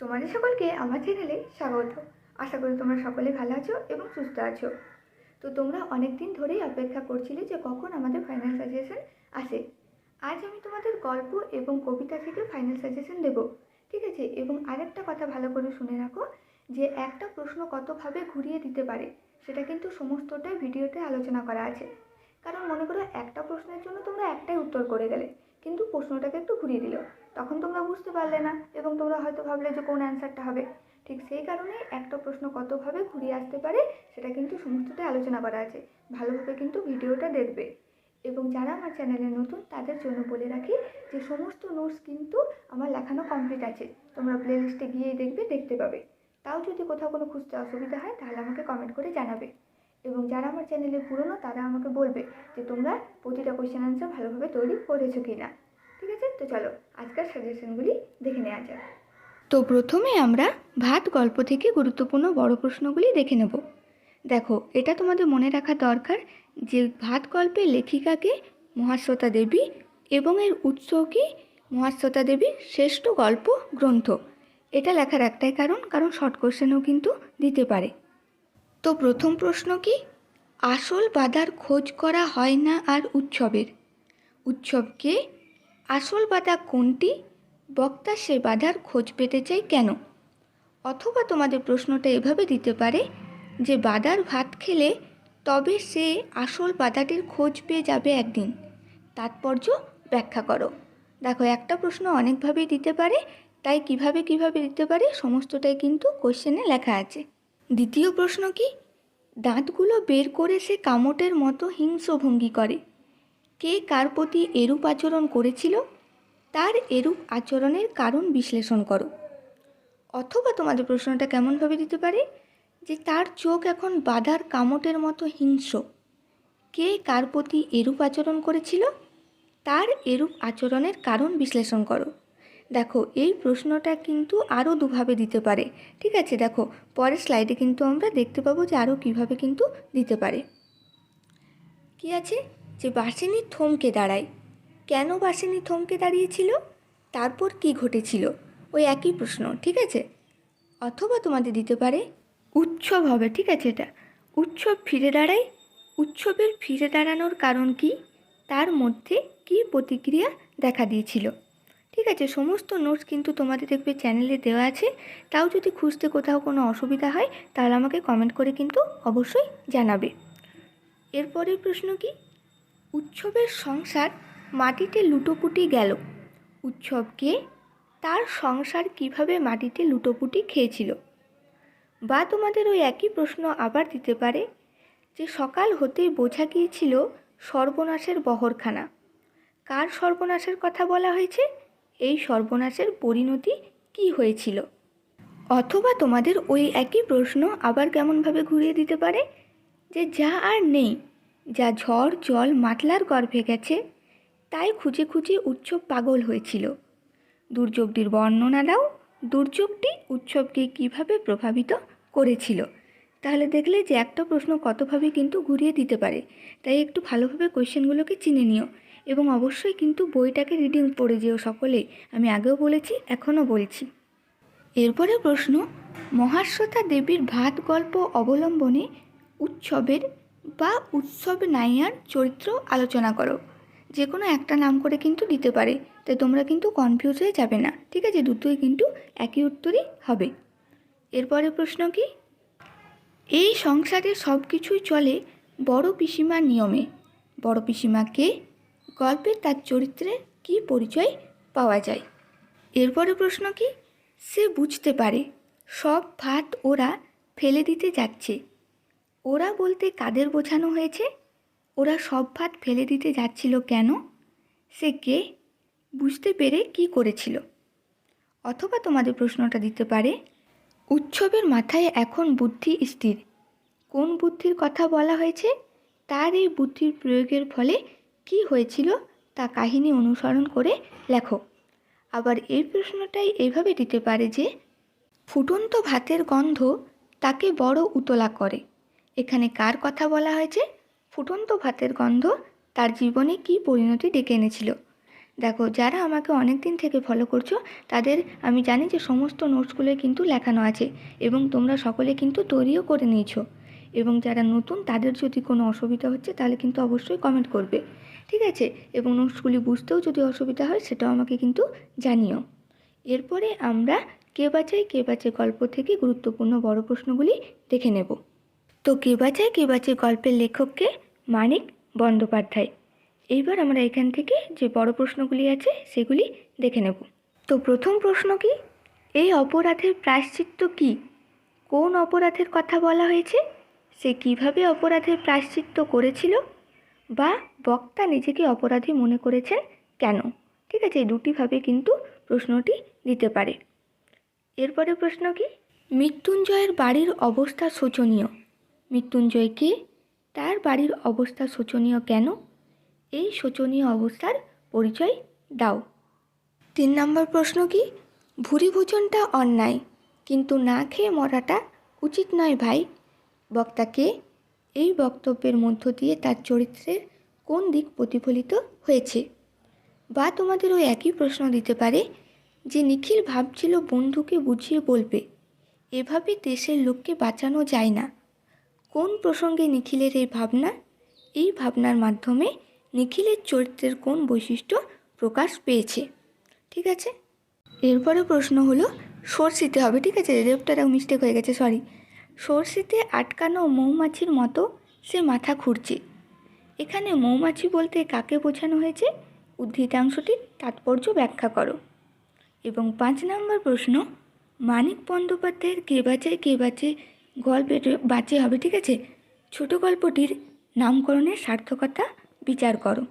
তোমাদের সকলকে আমার চ্যানেলে স্বাগত। আশা করি তোমরা সকলে ভালো আছো এবং সুস্থ আছো। তো তোমরা অনেক দিন ধরেই অপেক্ষা করছিলে যে কখন আমাদের ফাইনাল সাজেশন আসে। আজ আমি তোমাদের গল্প এবং কবিতা থেকে ফাইনাল সাজেশন দেব, ঠিক আছে? এবং আরেকটা কথা ভালো করে শুনে রাখো, যে একটা প্রশ্ন কতভাবে ঘুরিয়ে দিতে পারে, সেটা কিন্তু সমস্তটাই ভিডিওতে আলোচনা করা আছে। কারণ মনে করো একটা প্রশ্নের জন্য তোমরা একটাই উত্তর করে গেলে, কিন্তু প্রশ্নটাকে একটু ঘুরিয়ে দিল তখন তোমরা বুঝতে পারলে না এবং তোমরা হয়তো ভাবলে যে কোন অ্যান্সারটা হবে। ঠিক সেই কারণে একটা প্রশ্ন কতভাবে ঘুরিয়ে আসতে পারে সেটা কিন্তু সমস্তটাই আলোচনা করা আছে। ভালোভাবে কিন্তু ভিডিওটা দেখবে। এবং যারা আমার চ্যানেলে নতুন তাদের জন্য বলে রাখি যে সমস্ত নোটস কিন্তু আমার লেখানো কমপ্লিট আছে। তোমরা প্লে লিস্টে গিয়েই দেখবে, দেখতে পাবে। তাও যদি কোথাও কোনো খুঁজতে অসুবিধা হয় তাহলে আমাকে কমেন্ট করে জানাবে। এবং যারা আমার চ্যানেলে পুরনো তারা আমাকে বলবে যে তোমরা প্রতিটা কোয়েশ্চেন আনসার ভালোভাবে তৈরি করেছ কি না ঠিক আছে? তো চলো, আজকের সাজেশনগুলি দেখে নেওয়া যাক। তো প্রথমে আমরা ভাত গল্প থেকে গুরুত্বপূর্ণ বড় প্রশ্নগুলি দেখে নেব। দেখো, এটা তোমাদের মনে রাখা দরকার যে ভাত গল্পের লেখিকাকে মহাশ্রোতা দেবী এবং এর উৎস কি? মহাশ্রোতা দেবীর শ্রেষ্ঠ গল্প গ্রন্থ। এটা লেখার একটাই কারণ কারণ শর্ট কোশ্চেনও কিন্তু দিতে পারে। তো প্রথম প্রশ্ন কি? আসল বাধার খোঁজ করা হয় না আর উৎসবের? উৎসবকে আসল বাধা কোনটি? বক্তা সে বাধার খোঁজ পেতে চাই কেন? অথবা তোমাদের প্রশ্নটা এভাবে দিতে পারে যে বাদার ভাত খেলে তবে সে আসল বাধাটির খোঁজ পেয়ে যাবে একদিন। তাৎপর্য ব্যাখ্যা করো। দেখো, একটা প্রশ্ন অনেকভাবেই দিতে পারে, তাই কীভাবে কীভাবে দিতে পারে সমস্তটাই কিন্তু কোশ্চেনে লেখা আছে। দ্বিতীয় প্রশ্ন কি? দাঁতগুলো বের করে সে কামটের মতো হিংস্র ভঙ্গি করে। কে কার প্রতি এরূপ আচরণ করেছিল? তার এরূপ আচরণের কারণ বিশ্লেষণ করো। অথবা তোমাদের প্রশ্নটা কেমনভাবে দিতে পারে? যে তার চোখ এখন বাধার কামটের মতো হিংস্র। কে কার প্রতি এরূপ আচরণ করেছিল? তার এরূপ আচরণের কারণ বিশ্লেষণ করো। দেখো, এই প্রশ্নটা কিন্তু আরও দুভাবে দিতে পারে। ঠিক আছে, দেখো, পরের স্লাইডে কিন্তু আমরা দেখতে পাবো যে আরও কীভাবে কিন্তু দিতে পারে। কি আছে? যে বাসিনী থমকে দাঁড়ায়। কেন বাসিনী থমকে দাঁড়িয়েছিল? তারপর কি ঘটেছিল? ওই একই প্রশ্ন, ঠিক আছে? অথবা তোমাদের দিতে পারে, উৎসব হবে, ঠিক আছে এটা? উৎসব ফিরে দাঁড়ায়? উৎসবের ফিরে দাঁড়ানোর কারণ কি? তার মধ্যে কি প্রতিক্রিয়া দেখা দিয়েছিল? ঠিক আছে, সমস্ত নোটস কিন্তু তোমাদের দেখবে চ্যানেলে দেওয়া আছে। তাও যদি খুঁজতে কোথাও কোনো অসুবিধা হয়, তাহলে আমাকে কমেন্ট করে কিন্তু অবশ্যই জানাবে। এরপরের প্রশ্ন কি? উৎসবের সংসার মাটিতে লুটোপুটি গেল। উৎসবকে তার সংসার কীভাবে মাটিতে লুটোপুটি খেয়েছিল? বা তোমাদের ওই একই প্রশ্ন আবার দিতে পারে যে সকাল হতেই বোঝা গিয়েছিল সর্বনাশের বহরখানা। কার সর্বনাশের কথা বলা হয়েছে? এই সর্বনাশের পরিণতি কি হয়েছিল? অথবা তোমাদের ওই একই প্রশ্ন আবার কেমনভাবে ঘুরিয়ে দিতে পারে যে যা আর নেই? যা ঝড়, জল, মাতলার গর্ভে গেছে, তাই খুঁজে খুঁজে উৎসব পাগল হয়েছিল। দুর্যোগটির বর্ণনা দাও। দুর্যোগটি উৎসবকে কীভাবে প্রভাবিত করেছিল? তাহলে দেখলে যে একটা প্রশ্ন কতভাবে কিন্তু ঘুরিয়ে দিতে পারে। তাই একটু ভালোভাবে কোয়েশ্চেনগুলোকে চিনে নিও। এবং অবশ্যই কিন্তু বইটাকে রিডিং পড়ে যেও সকলেই আমি আগেও বলেছি, এখনও বলছি। এরপরে প্রশ্ন মহাশ্রতা দেবীর ভাত গল্প অবলম্বনে উৎসবের বা উৎসব নাইয়ার চরিত্র আলোচনা করো। যে কোনো একটা নাম করে কিন্তু দিতে পারে, তাই তোমরা কিন্তু কনফিউজ হয়ে যাবে না। ঠিক আছে? দুটোই কিন্তু একই উত্তরই হবে। এরপরে প্রশ্ন কি? এই সংসারে সব কিছুই চলে বড় পিসিমার নিয়মে। বড় পিসিমাকে গল্পে তার চরিত্রে কি পরিচয় পাওয়া যায়? এরপরে প্রশ্ন কি? সে বুঝতে পারে। সব ভাত ওরা ফেলে দিতে যাচ্ছে। ওরা বলতে কাদের বোঝানো হয়েছে? ওরা সব ভাত ফেলে দিতে যাচ্ছিল কেন? সে কে? বুঝতে পেরে কি করেছিল? অথবা তোমাদের প্রশ্নটা দিতে পারে? উৎসবের মাথায় এখন বুদ্ধি স্থির। কোন বুদ্ধির কথা বলা হয়েছে? তার এই বুদ্ধির প্রয়োগের ফলে কি হয়েছিল? তা কাহিনী অনুসরণ করে লেখো। আবার এই প্রশ্নটাই এইভাবে দিতে পারে যে, ফুটন্ত ভাতের গন্ধ তাকে বড় উতলা করে। এখানে কার কথা বলা হয়েছে ফুটন্ত ভাতের গন্ধ তার জীবনে কি পরিণতি ডেকে এনেছিল? দেখো, যারা আমাকে অনেক দিন থেকে ফলো করছ, তাদের আমি জানি যে সমস্ত নোটসগুলো কিন্তু লেখানো আছে এবং তোমরা সকলে কিন্তু তৈরিও করে নিয়েছো এবং যারা নতুন তাদের যদি কোনো অসুবিধা হচ্ছে তাহলে কিন্তু অবশ্যই কমেন্ট করবে, ঠিক আছে? এবং নোটসগুলি বুঝতেও যদি অসুবিধা হয় সেটাও আমাকে কিন্তু জানিও। এরপরে আমরা কে বাঁচাই কে বাঁচে গল্প থেকে গুরুত্বপূর্ণ বড় প্রশ্নগুলি দেখে নেব। তো কে বাঁচায়, কে বাঁচে গল্পের লেখককে? মানিক বন্দ্যোপাধ্যায়। এইবার আমরা এখান থেকে যে বড় প্রশ্নগুলি আছে, সেগুলি দেখে নেব। তো প্রথম প্রশ্ন কি? এই অপরাধের প্রায়শ্চিত্ত কি? কোন অপরাধের কথা বলা হয়েছে? সে কীভাবে অপরাধের প্রায়শ্চিত্ত করেছিল? বা বক্তা নিজেকে অপরাধী মনে করেছেন কেন? ঠিক আছে, এই দুটিভাবে কিন্তু প্রশ্নটি দিতে পারে। এরপরে প্রশ্ন কি? মৃত্যুঞ্জয়ের বাড়ির অবস্থা শোচনীয়। মৃত্যুঞ্জয় কে? তার বাড়ির অবস্থা শোচনীয় কেন? এই শোচনীয় অবস্থার পরিচয় দাও। তিন নম্বর প্রশ্ন কি? ভুরি ভোজনটা অন্যায়, কিন্তু না খেয়ে মরাটা উচিত নয় ভাই। বক্তাকে এই বক্তব্যের মধ্য দিয়ে তার চরিত্রের কোন দিক প্রতিফলিত হয়েছে? বা তোমাদের ওই একই প্রশ্ন দিতে পারে, যে নিখিল ভাবছিল বন্ধুকে বুঝিয়ে বলবে, এভাবে দেশের লোককে বাঁচানো যায় না। কোন প্রসঙ্গে নিখিলের এই ভাবনা? এই ভাবনার মাধ্যমে নিখিলের চরিত্রের কোন বৈশিষ্ট্য প্রকাশ পেয়েছে? ঠিক আছে? এরপরে প্রশ্ন হলো সর্ষিতে হবে। ঠিক আছে রেপটারা মিস্টেক হয়ে গেছে সরি সর্ষিতে আটকানো মৌমাছির মতো সে মাথা খুঁড়ছে এখানে মৌমাছি বলতে কাকে বোঝানো হয়েছে? উদ্ধৃতাংশটির তাৎপর্য ব্যাখ্যা করো। এবং পাঁচ নম্বর প্রশ্ন, মানিক বন্দ্যোপাধ্যায়ের কে বাঁচে কে বাঁচে গল্পের বাঁচে হবে, ঠিক আছে? ছোট গল্পটির নামকরণের সার্থকতা বিচার করো।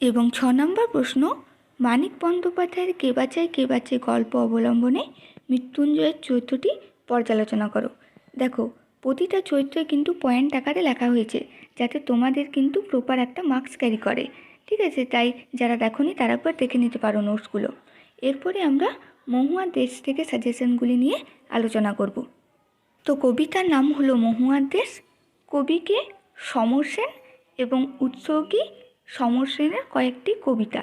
এবং ছ নম্বর প্রশ্ন, মানিক বন্দ্যোপাধ্যায়ের কে বাঁচায়, কে বাঁচে গল্প অবলম্বনে মৃত্যুঞ্জয়ের চরিত্রটি পর্যালোচনা করো। দেখো, প্রতিটা চরিত্রে কিন্তু পয়েন্ট আকারে লেখা হয়েছে, যাতে তোমাদের কিন্তু প্রপার একটা মার্কস ক্যারি করে, ঠিক আছে? তাই যারা দেখোনি, তারা একবার দেখে নিতে পারো নোটসগুলো এরপরে আমরা মহুয়ার দেশ থেকে সাজেশনগুলি নিয়ে আলোচনা করব। তো কবিতার নাম হলো মহুয়ার দেশ কবিকে সমর সেন এবং উৎসর্গী সমর সেনের কয়েকটি কবিতা।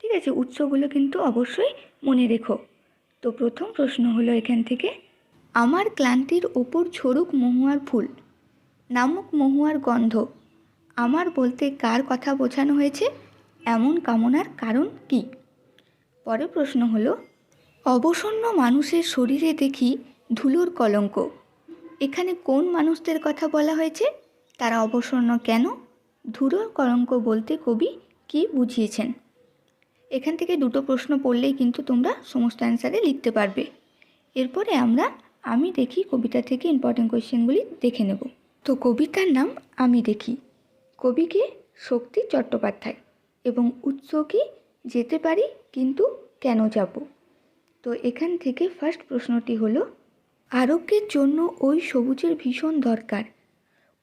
ঠিক আছে, উৎসগুলো কিন্তু অবশ্যই মনে রেখো। তো প্রথম প্রশ্ন হলো এখান থেকে, আমার ক্লান্তির ওপর ঝরুক মহুয়ার ফুল, নামুক মহুয়ার গন্ধ। আমার বলতে কার কথা বোঝানো হয়েছে? এমন কামনার কারণ কি? পরের প্রশ্ন হলো, অবসন্ন মানুষের শরীরে দেখি ধুলোর কলঙ্ক এখানে কোন মানুষদের কথা বলা হয়েছে? তারা অবসন্ন কেন? ধুলোর কলঙ্ক বলতে কবি কি বুঝিয়েছেন? এখান থেকে দুটো প্রশ্ন পড়লেই কিন্তু তোমরা সমস্ত অ্যান্সারে লিখতে পারবে। এরপরে আমরা, আমি দেখি কবিতা থেকে ইম্পর্টেন্ট কোয়েশ্চেনগুলি দেখে নেব। তো কবিতার নাম আমি দেখি। কবিকে শক্তি চট্টোপাধ্যায়। এবং উৎস কি? যেতে পারি, কিন্তু কেন যাব? তো এখান থেকে ফার্স্ট প্রশ্নটি হলো আরোগ্যের জন্য ওই সবুজের ভীষণ দরকার।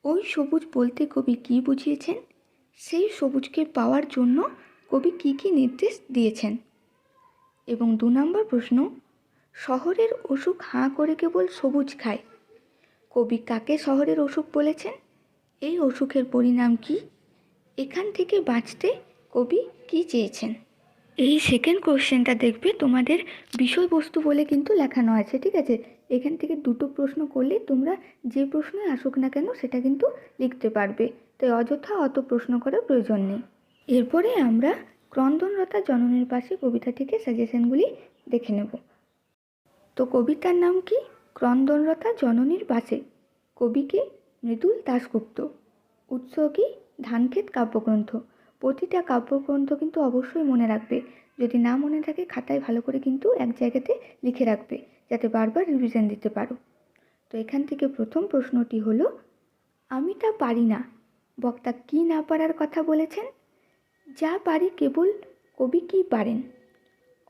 ওই সবুজ বলতে কবি কী বুঝিয়েছেন? সেই সবুজকে পাওয়ার জন্য কবি কী কী নির্দেশ দিয়েছেন? এবং দু নম্বর প্রশ্ন, শহরের অসুখ হাঁ করে কেবল সবুজ খায়। কবি কাকে শহরের অসুখ বলেছেন? এই অসুখের পরিণাম কি? এখান থেকে বাঁচতে কবি কি চেয়েছেন? এই সেকেন্ড কোশ্চেনটা দেখবে তোমাদের বিষয়বস্তু বলে কিন্তু লেখানো আছে, ঠিক আছে? এখান থেকে দুটো প্রশ্ন করলে তোমরা যে প্রশ্নই আসুক না কেন সেটা কিন্তু লিখতে পারবে। তাই অযথা অত প্রশ্ন করার প্রয়োজন নেই। এরপরে আমরা ক্রন্দনরতা জননীর পাশে কবিতা থেকে সাজেশনগুলি দেখে নেব। তো কবিতার নাম কি? ক্রন্দনরতা জননীর পাশে। কবিকে মৃদুল দাশগুপ্ত। উৎস কি? ধানক্ষেত কাব্যগ্রন্থ। প্রতিটা কাব্যগ্রন্থ কিন্তু অবশ্যই মনে রাখবে। যদি না মনে থাকে, খাতায় ভালো করে কিন্তু এক জায়গাতে লিখে রাখবে, যাতে বারবার রিভিশন দিতে পারো। তো এখান থেকে প্রথম প্রশ্নটি হলো, আমি তা পারি না। বক্তা কি না পারার কথা বলেছেন? যা পারি কেবল কবি কি পারেন?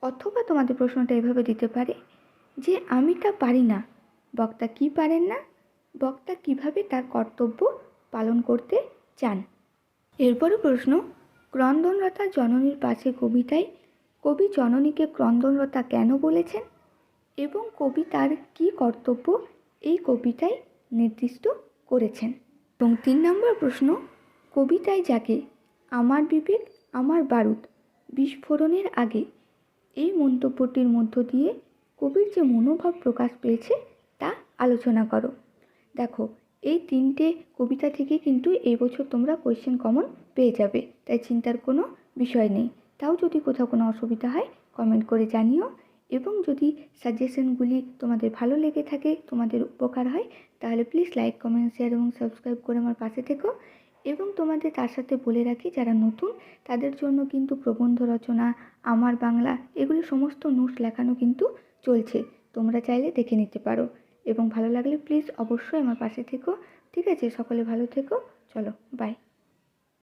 অথবা তোমাদের প্রশ্নটা এভাবে দিতে পারে, যে আমি তা পারি না। বক্তা কি পারেন না? বক্তা কীভাবে তার কর্তব্য পালন করতে চান? এরপরও প্রশ্ন ক্রন্দনরতা জননীর পাশে কবিতায়, কবি জননীকে ক্রন্দনরতা কেন বলেছেন এবং কবি তার কী কর্তব্য এই কবিতায় নির্দিষ্ট করেছেন? এবং তিন নম্বর প্রশ্ন, কবিতায় যাকে আমার বিবেক, আমার বারুদ বিস্ফোরণের আগে এই মন্তব্যটির মধ্য দিয়ে কবির যে মনোভাব প্রকাশ পেয়েছে তা আলোচনা করো। দেখো এই তিনটে কবিতা থেকে কিন্তু এই বছর তোমরা কোয়েশ্চেন কমন পেয়ে যাবে। তাই চিন্তার কোনো বিষয় নেই। তাও যদি কোথাও কোনো অসুবিধা হয় কমেন্ট করে জানিও। এবং যদি সাজেশনগুলি তোমাদের ভালো লেগে থাকে, তোমাদের উপকার হয়, তাহলে প্লিজ লাইক কমেন্ট শেয়ার এবং সাবস্ক্রাইব করে আমার পাশে থেকো। এবং তোমাদের তার সাথে বলে রাখি, যারা নতুন, তাদের জন্য কিন্তু প্রবন্ধ রচনা, আমার বাংলা, এগুলো সমস্ত নোটস লেখানো কিন্তু চলছে। তোমরা চাইলে দেখে নিতে পারো। এবং ভালো লাগলে প্লিজ অবশ্যই আমার পাশে থেকো। ঠিক আছে, সকলে ভালো থেকো। চলো বাই